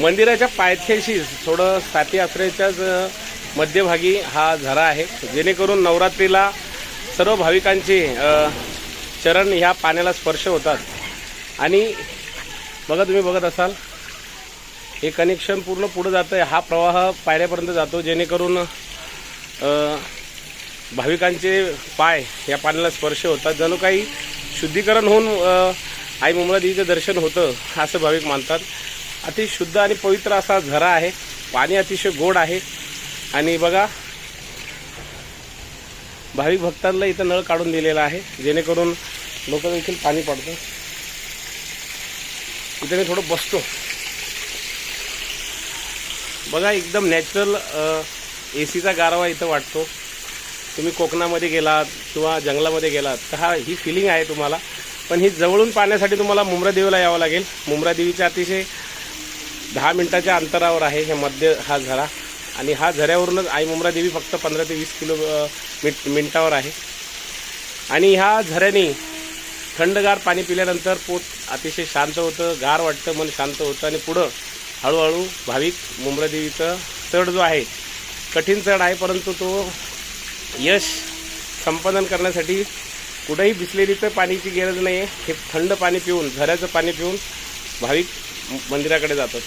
मंदिराच्या पायथ्याशी थोडं साती आसऱ्याच्याच मध्यभागी हा झरा आहे. जेणेकरून नवरात्रीला सर्व भाविकांचे चरण ह्या पाण्याला स्पर्श होतात. आणि बघा तुम्ही बघत असाल हे कनेक्शन पूर्ण पुढं जातं आहे हा प्रवाह पायऱ्यापर्यंत जातो जेणेकरून भाविकांचे पाय या पाण्याला स्पर्श होतात. जणू काही शुद्धीकरण होऊन आई मुंबईचं दर्शन होतं असं भाविक मानतात. अति शुद्ध आणि पवित्र असा झरा आहे. पाणी अतिशय गोड आहे. आणि बघा भाविक भक्तांना इथं नळ काढून दिलेला आहे. जेणेकरून लोक देखील पाणी पडतं इथे मी थोडं बसतो. बघा एकदम नॅचरल ए सीचा गारवा इथं वाटतो. तुम्ही कोकणामध्ये गेलात किंवा जंगलामध्ये गेलात तर हा ही फिलिंग आहे तुम्हाला. पण ही जवळून पाहण्यासाठी तुम्हाला मुंब्रा देवीला यावं लागेल. मुंब्रा देवीच्या अतिशय दहा मिनटाच्या अंतरावर आहे. हे मध्य हा झरा. आणि हा झऱ्यावरूनच आई मुमरा देवी फक्त पंधरा ते वीस किलो अ, मिट आहे. आणि ह्या झऱ्याने थंडगार पाणी पिल्यानंतर पोट अतिशय शांत होतं गार वाटतं मन शांत होतं आणि पुढं हळूहळू भाविक मुंब्रादेवीचा चढ जो आहे कठीण चढ आहे परंतु तो यश संपादन करण्यासाठी कुठंही भिसलेली तर पाण्याची गरज नाही आहे हे थंड पाणी पिऊन झऱ्याचं पाणी पिऊन भाविक मंदिराकडे जातात.